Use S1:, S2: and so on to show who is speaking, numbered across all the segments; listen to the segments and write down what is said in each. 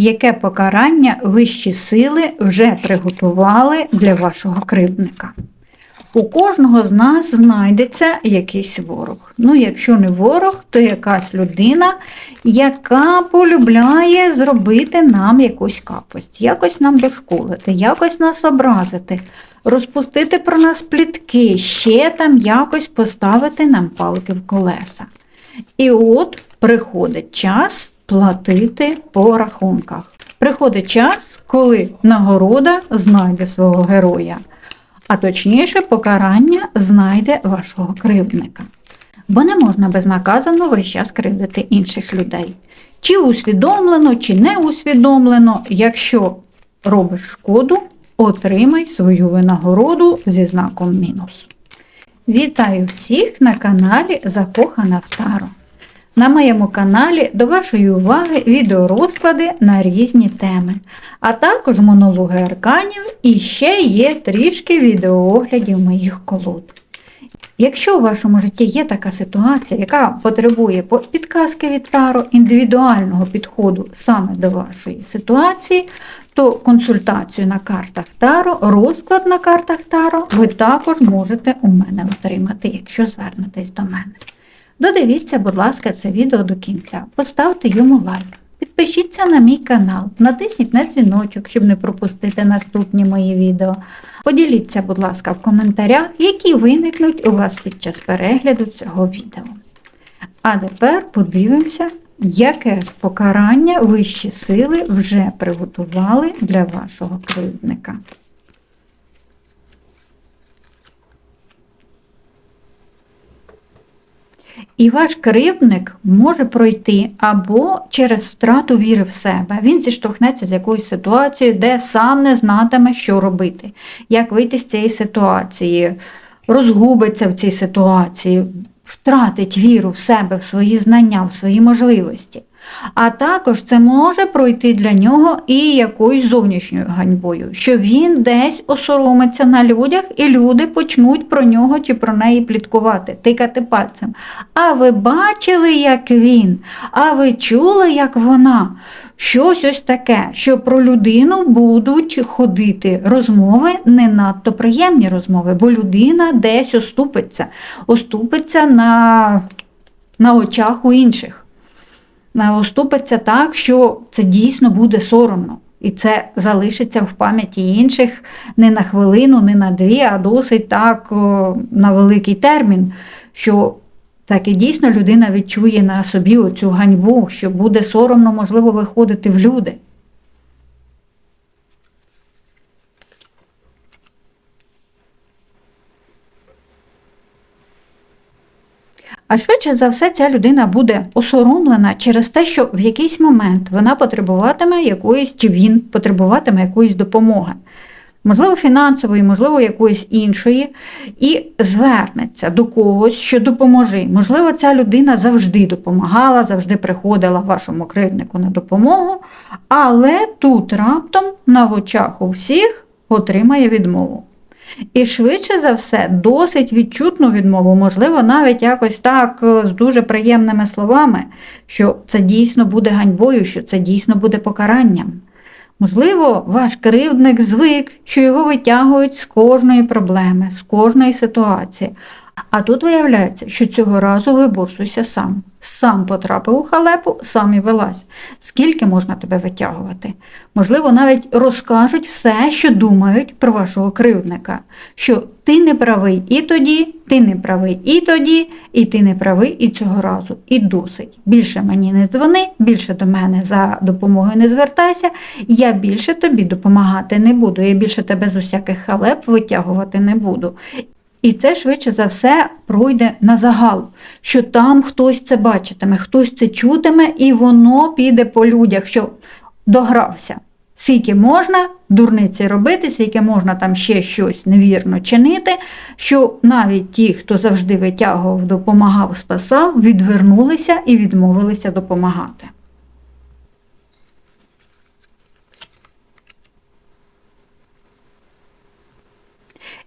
S1: яке покарання вищі сили вже приготували для вашого кривдника. У кожного з нас знайдеться якийсь ворог. Ну, якщо не ворог, то якась людина, яка полюбляє зробити нам якусь капость, якось нам дошколити, якось нас образити, розпустити про нас плітки, ще там якось поставити нам палки в колеса. І от приходить час платити по рахунках. Приходить час, коли нагорода знайде свого героя, а точніше, покарання знайде вашого кривдника. Бо не можна безнаказано весь час кривдити інших людей. Чи усвідомлено, чи не усвідомлено, якщо робиш шкоду, отримай свою винагороду зі знаком мінус. Вітаю всіх на каналі Закохана в Таро. На моєму каналі до вашої уваги відеорозклади на різні теми, а також монологи арканів і ще є трішки відеооглядів моїх колод. Якщо у вашому житті є така ситуація, яка потребує підказки від Таро, індивідуального підходу саме до вашої ситуації, то консультацію на картах Таро, розклад на картах Таро ви також можете у мене отримати, якщо звернетесь до мене. Додивіться, будь ласка, це відео до кінця. Поставте йому лайк. Підпишіться на мій канал, натисніть на дзвіночок, щоб не пропустити наступні мої відео. Поділіться, будь ласка, в коментарях, які виникнуть у вас під час перегляду цього відео. А тепер подивимося, яке ж покарання вищі сили вже приготували для вашого кривдника. І ваш кривдник може пройти або через втрату віри в себе. Він зіштовхнеться з якоюсь ситуацією, де сам не знатиме, що робити, як вийти з цієї ситуації, розгубиться в цій ситуації, втратить віру в себе, в свої знання, в свої можливості. А також це може пройти для нього і якоюсь зовнішньою ганьбою, що він десь осоромиться на людях, і люди почнуть про нього чи про неї пліткувати, тикати пальцем. А ви бачили, як він? А ви чули, як вона? Щось ось таке, що про людину будуть ходити розмови, не надто приємні розмови, бо людина десь оступиться, оступиться на, на очах у інших оступиться так, що це дійсно буде соромно. І це залишиться в пам'яті інших не на хвилину, не на дві, а досить так на великий термін, що так і дійсно людина відчує на собі оцю ганьбу, що буде соромно, можливо, виходити в люди. А швидше за все, ця людина буде осоромлена через те, що в якийсь момент вона потребуватиме якоїсь, чи він потребуватиме якоїсь допомоги. Можливо, фінансової, можливо, якоїсь іншої, і звернеться до когось, що допоможи. Можливо, ця людина завжди допомагала, завжди приходила вашому кривднику на допомогу, але тут раптом на очах у всіх отримає відмову. І швидше за все, досить відчутну відмову, можливо, навіть якось так е, з дуже приємними словами, що це дійсно буде ганьбою, що це дійсно буде покаранням. Можливо, ваш кривдник звик, що його витягують з кожної проблеми, з кожної ситуації. А тут виявляється, що цього разу виборсуйся сам. Сам потрапив у халепу, сам і вилазь. Скільки можна тебе витягувати? Можливо, навіть розкажуть все, що думають про вашого кривдника, що ти не правий і тоді, ти не правий і тоді, і ти не правий і цього разу. І досить. Більше мені не дзвони, більше до мене за допомогою не звертайся, я більше тобі допомагати не буду, я більше тебе з усяких халеп витягувати не буду. І це швидше за все пройде на загал, що там хтось це бачитиме, хтось це чутиме, і воно піде по людях, що догрався. Скільки можна дурниці робити, скільки можна там ще щось невірно чинити, що навіть ті, хто завжди витягував, допомагав, спасав, відвернулися і відмовилися допомагати.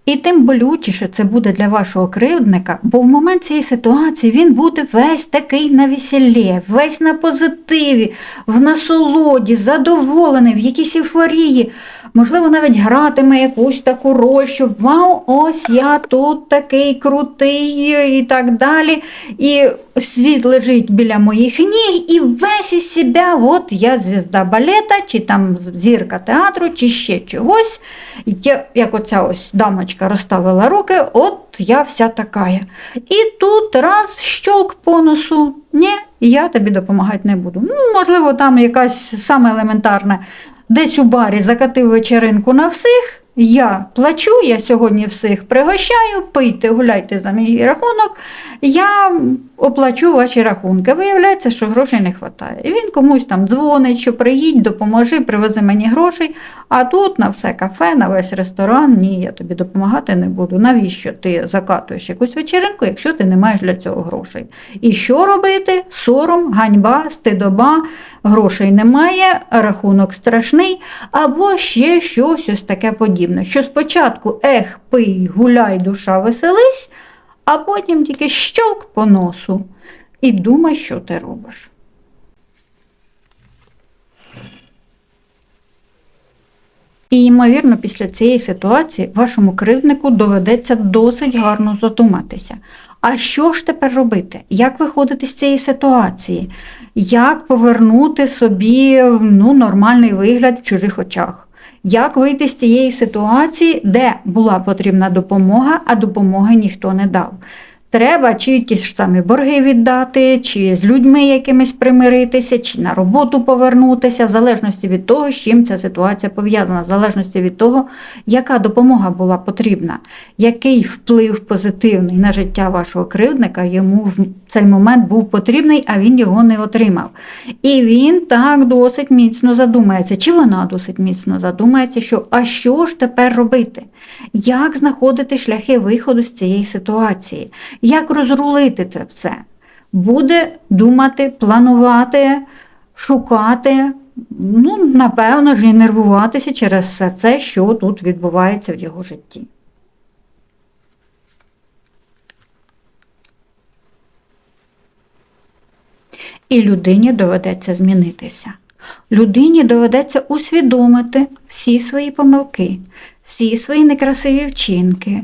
S1: І тим болючіше це буде для вашого кривдника, бо в момент цієї ситуації він буде весь такий на весіллі, весь на позитиві, в насолоді, задоволений, в якійсь ейфорії. Можливо, навіть гратиме якусь таку роль, що вау, ось я тут такий крутий і так далі. І світ лежить біля моїх ніг, і весь із себе, от я звізда балета, чи там зірка театру, чи ще чогось. Я, як оця ось дамочка розставила руки, от я вся така. І тут раз щолк по носу. Ні, я тобі допомагати не буду. Ну, можливо, там якась саме елементарна десь у барі закатив вечеринку на всіх. Я плачу, я сьогодні всіх пригощаю, пийте, гуляйте за мій рахунок, я оплачу ваші рахунки. Виявляється, що грошей не вистачає. І він комусь там дзвонить, що приїдь, допоможи, привези мені грошей. А тут на все кафе, на весь ресторан, ні, я тобі допомагати не буду. Навіщо ти закатуєш якусь вечеринку, якщо ти не маєш для цього грошей? І що робити? Сором, ганьба, стидоба, грошей немає, рахунок страшний, або ще щось ось таке подібне. Що спочатку ех, пий, гуляй, душа, веселись, а потім тільки щолк по носу і думай, що ти робиш. І, ймовірно, після цієї ситуації вашому кривднику доведеться досить гарно задуматися. А що ж тепер робити? Як виходити з цієї ситуації? Як повернути собі ну, нормальний вигляд в чужих очах? Як вийти з цієї ситуації, де була потрібна допомога, а допомоги ніхто не дав? Треба чи ті ж самі борги віддати, чи з людьми якимись примиритися, чи на роботу повернутися, в залежності від того, з чим ця ситуація пов'язана, в залежності від того, яка допомога була потрібна, який вплив позитивний на життя вашого кривдника йому в цей момент був потрібний, а він його не отримав. І він так досить міцно задумається, чи вона досить міцно задумається, що а що ж тепер робити? Як знаходити шляхи виходу з цієї ситуації? Як розрулити це все? Буде думати, планувати, шукати, ну, напевно ж, і нервуватися через все це, що тут відбувається в його житті. І людині доведеться змінитися. Людині доведеться усвідомити всі свої помилки, всі свої некрасиві вчинки,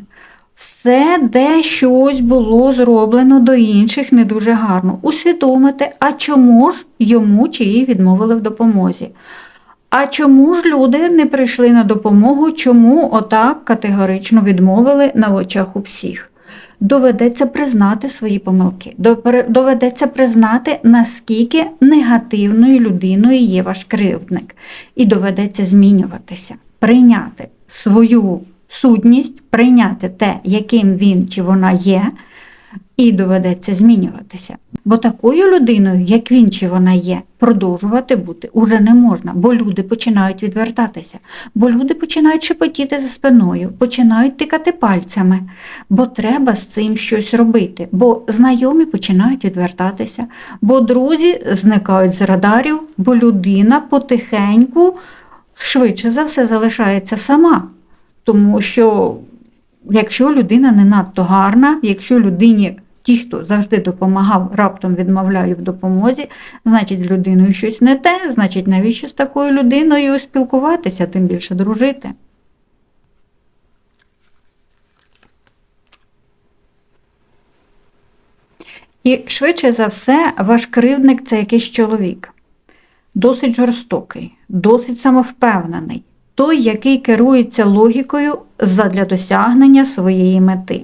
S1: все, де щось було зроблено до інших не дуже гарно. Усвідомити, а чому ж йому чи їй відмовили в допомозі. А чому ж люди не прийшли на допомогу, чому отак категорично відмовили на очах у всіх? Доведеться признати свої помилки, доведеться признати, наскільки негативною людиною є ваш кривдник, і доведеться змінюватися, прийняти свою сутність, прийняти те, яким він чи вона є, і доведеться змінюватися. Бо такою людиною, як він чи вона є, продовжувати бути уже не можна, бо люди починають відвертатися, бо люди починають шепотіти за спиною, починають тикати пальцями, бо треба з цим щось робити, бо знайомі починають відвертатися, бо друзі зникають з радарів, бо людина потихеньку швидше за все залишається сама. Тому що якщо людина не надто гарна, якщо людині ті, хто завжди допомагав, раптом відмовляє в допомозі, значить з людиною щось не те, значить, навіщо з такою людиною спілкуватися, тим більше дружити. І швидше за все, ваш кривдник це якийсь чоловік, досить жорстокий, досить самовпевнений той, який керується логікою задля досягнення своєї мети.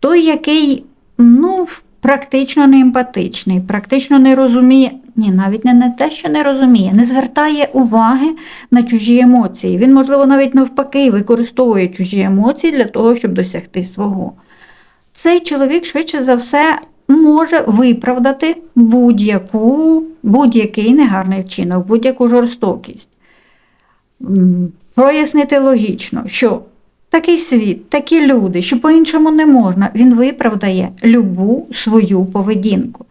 S1: Той, який ну, практично не емпатичний, практично не розуміє, ні, навіть не, не те, що не розуміє, не звертає уваги на чужі емоції. Він, можливо, навіть навпаки використовує чужі емоції для того, щоб досягти свого. Цей чоловік, швидше за все, може виправдати будь-яку, будь-який негарний вчинок, будь-яку жорстокість прояснити логічно, що такий світ, такі люди, що по-іншому не можна, він виправдає любу свою поведінку.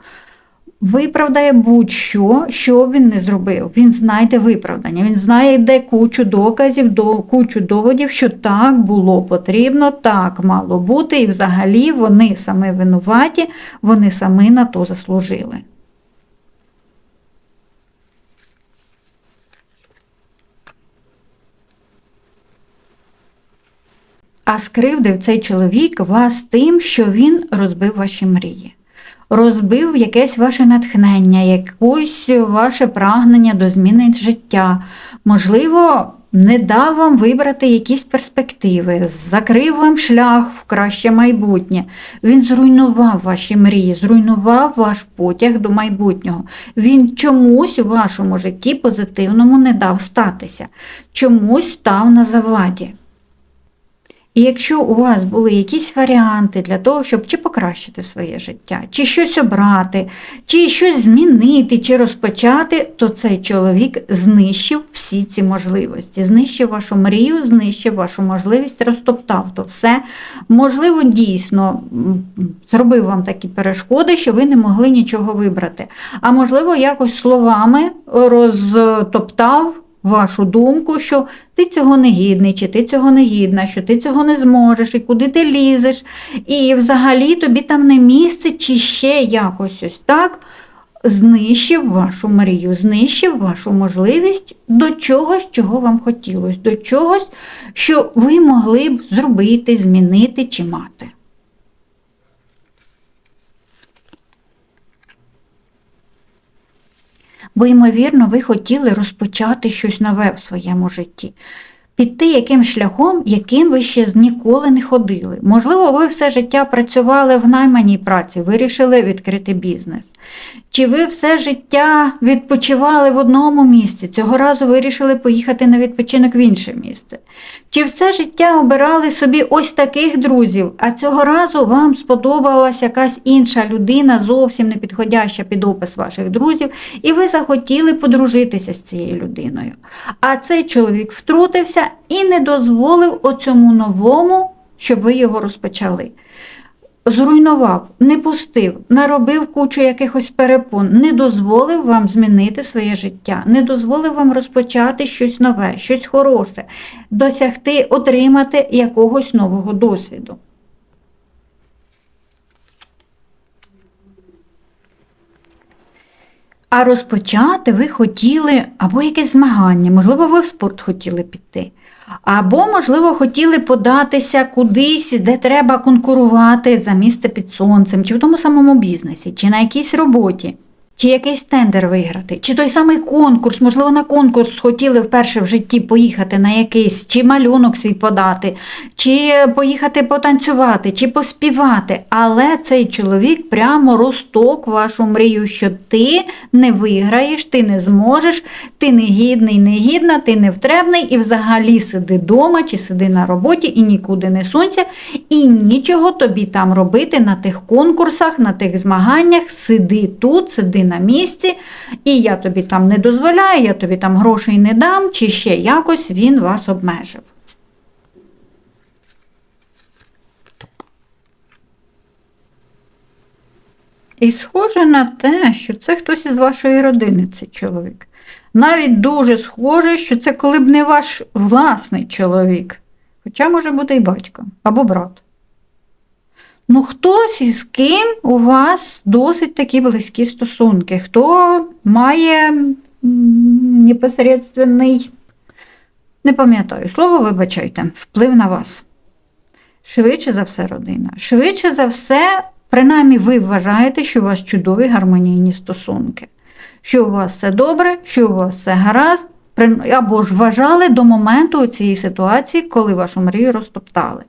S1: виправдає будь-що, що він не зробив. Він знайде виправдання, він знайде кучу доказів, до, кучу доводів, що так було потрібно, так мало бути, і взагалі вони саме винуваті, вони самі на то заслужили. Скривдив цей чоловік вас тим, що він розбив ваші мрії. Розбив якесь ваше натхнення, якусь ваше прагнення до зміни життя. Можливо, не дав вам вибрати якісь перспективи, закрив вам шлях в краще майбутнє. Він зруйнував ваші мрії, зруйнував ваш потяг до майбутнього. Він чомусь у вашому житті позитивному не дав статися, чомусь став на заваді. І якщо у вас були якісь варіанти для того, щоб чи покращити своє життя, чи щось обрати, чи щось змінити, чи розпочати, то цей чоловік знищив всі ці можливості, знищив вашу мрію, знищив вашу можливість, розтоптав то все. Можливо, дійсно зробив вам такі перешкоди, що ви не могли нічого вибрати. А можливо, якось словами розтоптав вашу думку, що ти цього не гідний, чи ти цього не гідна, що ти цього не зможеш, і куди ти лізеш, і взагалі тобі там не місце, чи ще якось ось так. Знищив вашу мрію, знищив вашу можливість до чогось, чого вам хотілося, до чогось, що ви могли б зробити, змінити чи мати. Бо, ймовірно, ви хотіли розпочати щось нове в своєму житті. Піти яким шляхом, яким ви ще ніколи не ходили. Можливо, ви все життя працювали в найманій праці, вирішили відкрити бізнес. Чи ви все життя відпочивали в одному місці, цього разу вирішили поїхати на відпочинок в інше місце? Чи все життя обирали собі ось таких друзів, а цього разу вам сподобалася якась інша людина, зовсім не підходяща під опис ваших друзів, і ви захотіли подружитися з цією людиною. А цей чоловік втрутився і не дозволив оцьому новому, щоб ви його розпочали зруйнував, не пустив, наробив кучу якихось перепон, не дозволив вам змінити своє життя, не дозволив вам розпочати щось нове, щось хороше, досягти, отримати якогось нового досвіду. А розпочати ви хотіли або якесь змагання, можливо, ви в спорт хотіли піти. Або, можливо, хотіли податися кудись, де треба конкурувати за місце під сонцем, чи в тому самому бізнесі, чи на якійсь роботі чи якийсь тендер виграти, чи той самий конкурс, можливо, на конкурс хотіли вперше в житті поїхати на якийсь, чи малюнок свій подати, чи поїхати потанцювати, чи поспівати. Але цей чоловік прямо росток вашу мрію, що ти не виграєш, ти не зможеш, ти не гідний, не гідна, ти не втребний, і взагалі сиди вдома, чи сиди на роботі і нікуди не сунься, і нічого тобі там робити на тих конкурсах, на тих змаганнях. Сиди тут, сиди на місці, і я тобі там не дозволяю, я тобі там грошей не дам, чи ще якось він вас обмежив. І схоже на те, що це хтось із вашої родини, цей чоловік. Навіть дуже схоже, що це коли б не ваш власний чоловік. Хоча може бути і батько або брат. Ну, хтось із ким у вас досить такі близькі стосунки, хто має непосередственний, не пам'ятаю слово, вибачайте, вплив на вас. Швидше за все, родина. Швидше за все, принаймні, ви вважаєте, що у вас чудові гармонійні стосунки, що у вас все добре, що у вас все гаразд, або ж вважали до моменту цієї ситуації, коли вашу мрію розтоптали.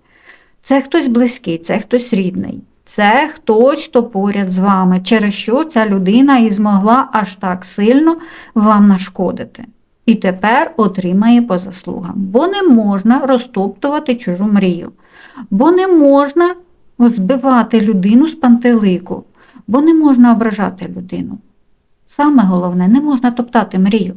S1: Це хтось близький, це хтось рідний, це хтось, хто поряд з вами, через що ця людина і змогла аж так сильно вам нашкодити. І тепер отримає по заслугам. Бо не можна розтоптувати чужу мрію, бо не можна збивати людину з пантелику, бо не можна ображати людину. Саме головне, не можна топтати мрію.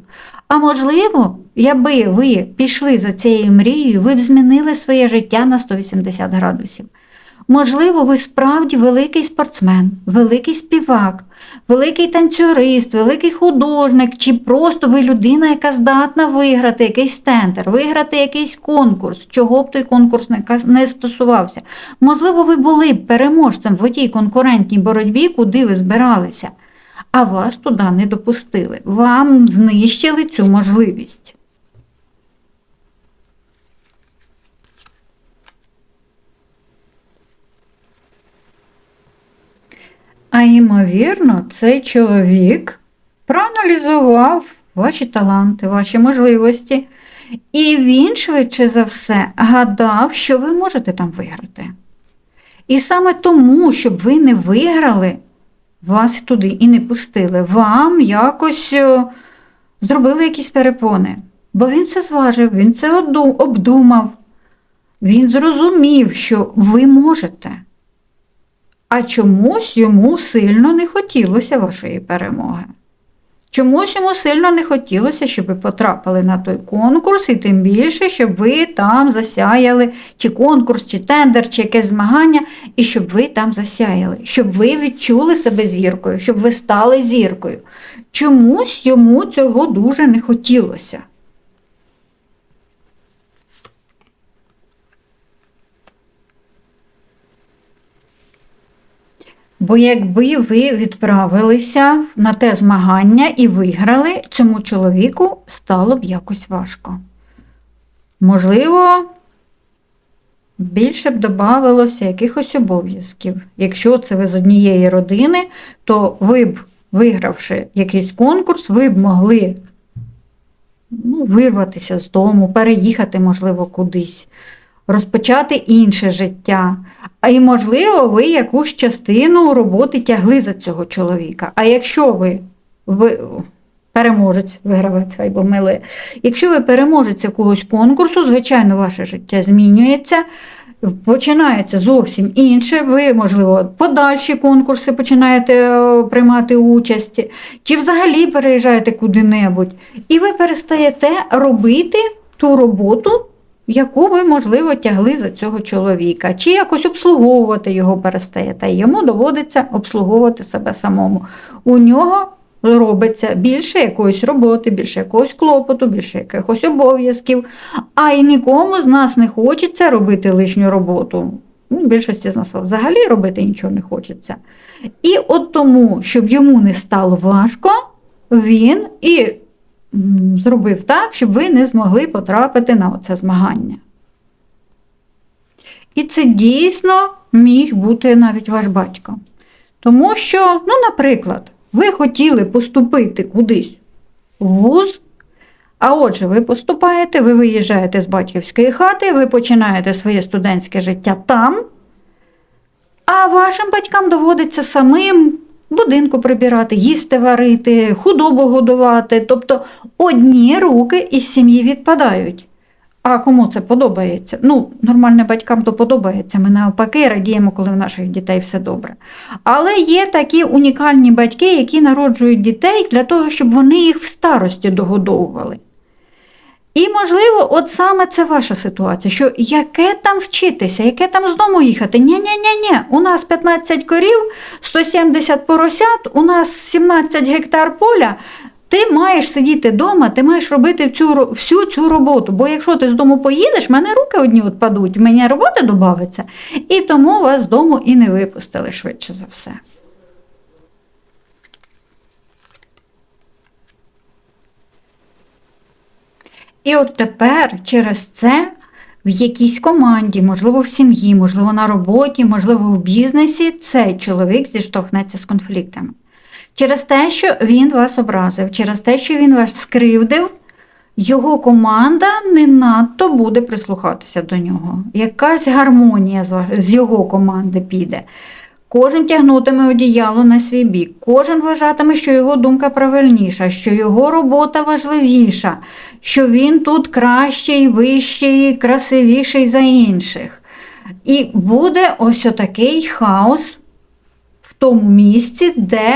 S1: А можливо, якби ви пішли за цією мрією, ви б змінили своє життя на 180 градусів. Можливо, ви справді великий спортсмен, великий співак, великий танцюрист, великий художник, чи просто ви людина, яка здатна виграти якийсь тендер, виграти якийсь конкурс, чого б той конкурс не стосувався. Можливо, ви були б переможцем в тій конкурентній боротьбі, куди ви збиралися, а вас туди не допустили. Вам знищили цю можливість. А ймовірно, цей чоловік проаналізував ваші таланти, ваші можливості, і він, швидше за все, гадав, що ви можете там виграти. І саме тому, щоб ви не виграли, вас туди і не пустили. Вам якось е, зробили якісь перепони. Бо він це зважив, він це обдумав, він зрозумів, що ви можете. А чомусь йому сильно не хотілося вашої перемоги. Чомусь йому сильно не хотілося, щоб ви потрапили на той конкурс, і тим більше, щоб ви там засяяли, чи конкурс, чи тендер, чи якесь змагання, і щоб ви там засяяли, щоб ви відчули себе зіркою, щоб ви стали зіркою. Чомусь йому цього дуже не хотілося. Бо якби ви відправилися на те змагання і виграли, цьому чоловіку стало б якось важко. Можливо, більше б додавалося якихось обов'язків. Якщо це ви з однієї родини, то ви б, вигравши якийсь конкурс, ви б могли ну, вирватися з дому, переїхати, можливо, кудись, розпочати інше життя. А і, можливо, ви якусь частину роботи тягли за цього чоловіка. А якщо ви, ви переможець, вигравець, хай бо мили, якщо ви переможець якогось конкурсу, звичайно, ваше життя змінюється. Починається зовсім інше. Ви, можливо, подальші конкурси починаєте е, приймати участь, чи взагалі переїжджаєте куди-небудь, і ви перестаєте робити ту роботу, яку ви, можливо, тягли за цього чоловіка, чи якось обслуговувати його перестаєте. Йому доводиться обслуговувати себе самому. У нього робиться більше якоїсь роботи, більше якогось клопоту, більше якихось обов'язків, а й нікому з нас не хочеться робити лишню роботу. Ну, більшості з нас взагалі робити нічого не хочеться. І от тому, щоб йому не стало важко, він і зробив так, щоб ви не змогли потрапити на оце змагання. І це дійсно міг бути навіть ваш батько. Тому що, ну, наприклад, ви хотіли поступити кудись в вуз, а отже, ви поступаєте, ви виїжджаєте з батьківської хати, ви починаєте своє студентське життя там, а вашим батькам доводиться самим будинку прибирати, їсти варити, худобу годувати. Тобто одні руки із сім'ї відпадають. А кому це подобається? Ну, нормальним батькам то подобається. Ми навпаки радіємо, коли в наших дітей все добре. Але є такі унікальні батьки, які народжують дітей для того, щоб вони їх в старості догодовували. І, можливо, от саме це ваша ситуація, що яке там вчитися, яке там з дому їхати? Ні-ні-ні, у нас 15 корів, 170 поросят, у нас 17 гектар поля. Ти маєш сидіти вдома, ти маєш робити цю, всю цю роботу. Бо якщо ти з дому поїдеш, в мене руки одні відпадуть, в мене роботи додається, і тому вас з дому і не випустили швидше за все. І от тепер через це в якійсь команді, можливо, в сім'ї, можливо, на роботі, можливо, в бізнесі, цей чоловік зіштовхнеться з конфліктами. Через те, що він вас образив, через те, що він вас скривдив, його команда не надто буде прислухатися до нього. Якась гармонія з його команди піде. Кожен тягнутиме одіяло на свій бік, кожен вважатиме, що його думка правильніша, що його робота важливіша, що він тут кращий, вищий, красивіший за інших. І буде ось отакий хаос в тому місці, де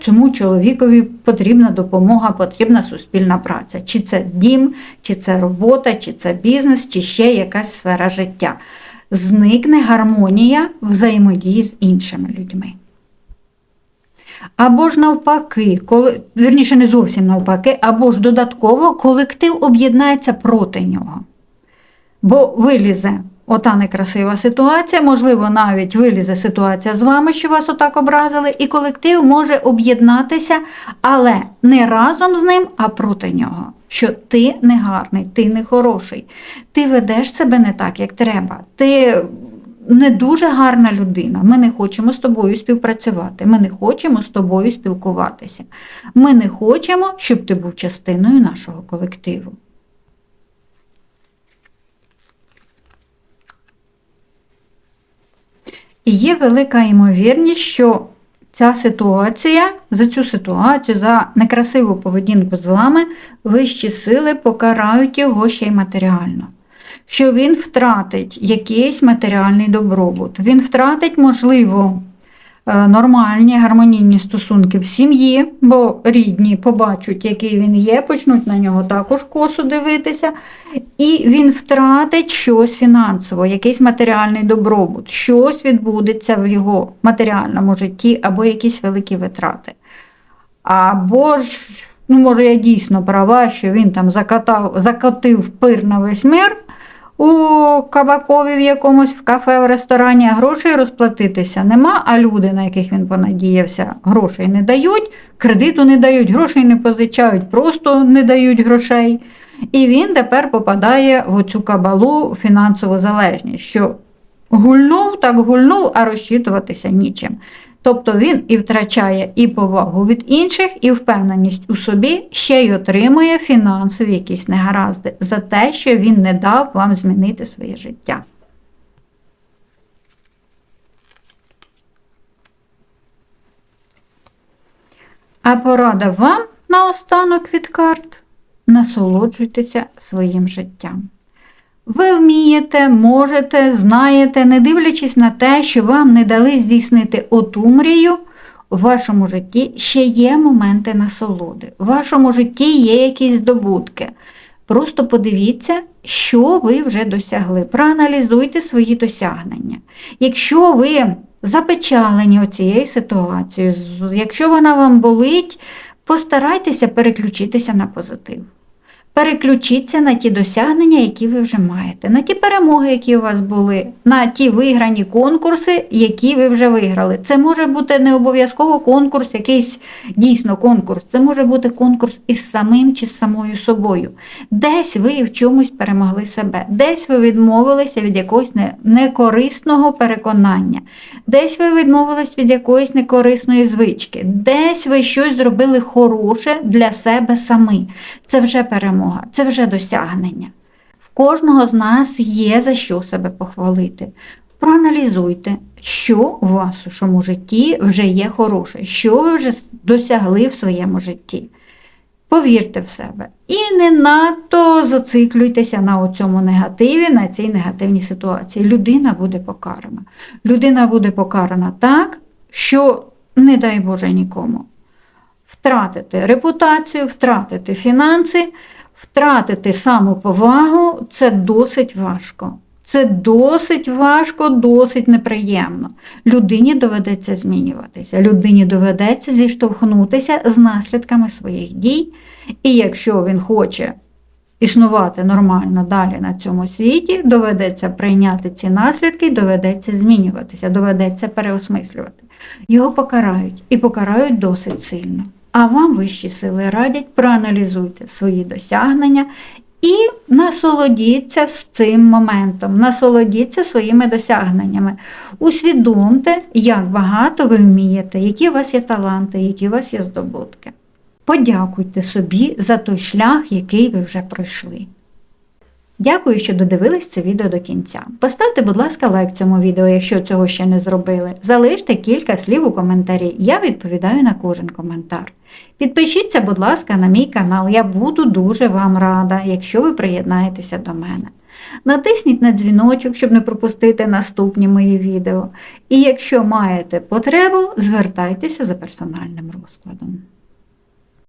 S1: цьому чоловікові потрібна допомога, потрібна суспільна праця. Чи це дім, чи це робота, чи це бізнес, чи ще якась сфера життя. Зникне гармонія взаємодії з іншими людьми. Або ж навпаки, коли, вірніше, не зовсім навпаки, або ж додатково колектив об'єднається проти нього. Бо вилізе ота некрасива ситуація, можливо, навіть вилізе ситуація з вами, що вас отак образили, і колектив може об'єднатися, але не разом з ним, а проти нього. Що ти не гарний, ти не хороший, ти ведеш себе не так, як треба. Ти не дуже гарна людина. Ми не хочемо з тобою співпрацювати. Ми не хочемо з тобою спілкуватися. Ми не хочемо, щоб ти був частиною нашого колективу. І є велика ймовірність, що ця ситуація, за цю ситуацію, за некрасиву поведінку з вами, вищі сили покарають його ще й матеріально. Що він втратить якийсь матеріальний добробут, він втратить, можливо, нормальні гармонійні стосунки в сім'ї, бо рідні побачать, який він є, почнуть на нього також косу дивитися, і він втратить щось фінансово, якийсь матеріальний добробут, щось відбудеться в його матеріальному житті або якісь великі витрати. Або ж, ну, може, я дійсно права, що він там закатав, закотив пир на весь мир у кабакові в якомусь в кафе, в ресторані, грошей розплатитися нема, а люди, на яких він понадіявся, грошей не дають, кредиту не дають, грошей не позичають, просто не дають грошей. І він тепер попадає в цю кабалу фінансову залежність, що гульнув, так гульнув, а розчитуватися нічим. Тобто він і втрачає і повагу від інших, і впевненість у собі, ще й отримує фінансові якісь негаразди за те, що він не дав вам змінити своє життя. А порада вам наостанок від карт насолоджуйтеся своїм життям. Ви вмієте, можете, знаєте, не дивлячись на те, що вам не дали здійснити оту мрію, у вашому житті ще є моменти насолоди. В вашому житті є якісь здобутки. Просто подивіться, що ви вже досягли. Проаналізуйте свої досягнення. Якщо ви запечалені оцією ситуацією, якщо вона вам болить, постарайтеся переключитися на позитив. Переключіться на ті досягнення, які ви вже маєте, на ті перемоги, які у вас були, на ті виграні конкурси, які ви вже виграли. Це може бути не обов'язково конкурс, якийсь дійсно конкурс. Це може бути конкурс із самим чи з самою собою. Десь ви в чомусь перемогли себе, десь ви відмовилися від якогось некорисного переконання, десь ви відмовились від якоїсь некорисної звички, десь ви щось зробили хороше для себе самі. Це вже перемога перемога, це вже досягнення. В кожного з нас є за що себе похвалити. Проаналізуйте, що у вашому житті вже є хороше, що ви вже досягли в своєму житті. Повірте в себе. І не надто зациклюйтеся на цьому негативі, на цій негативній ситуації. Людина буде покарана. Людина буде покарана так, що, не дай Боже нікому. Втратити репутацію, втратити фінанси. Втратити самоповагу це досить важко. Це досить важко, досить неприємно. Людині доведеться змінюватися, людині доведеться зіштовхнутися з наслідками своїх дій. І якщо він хоче існувати нормально далі на цьому світі, доведеться прийняти ці наслідки, доведеться змінюватися, доведеться переосмислювати. Його покарають і покарають досить сильно. А вам вищі сили радять, проаналізуйте свої досягнення і насолодіться з цим моментом, насолодіться своїми досягненнями. Усвідомте, як багато ви вмієте, які у вас є таланти, які у вас є здобутки. Подякуйте собі за той шлях, який ви вже пройшли. Дякую, що додивились це відео до кінця. Поставте, будь ласка, лайк цьому відео, якщо цього ще не зробили. Залиште кілька слів у коментарі, я відповідаю на кожен коментар. Підпишіться, будь ласка, на мій канал, я буду дуже вам рада, якщо ви приєднаєтеся до мене. Натисніть на дзвіночок, щоб не пропустити наступні мої відео. І якщо маєте потребу, звертайтеся за персональним розкладом.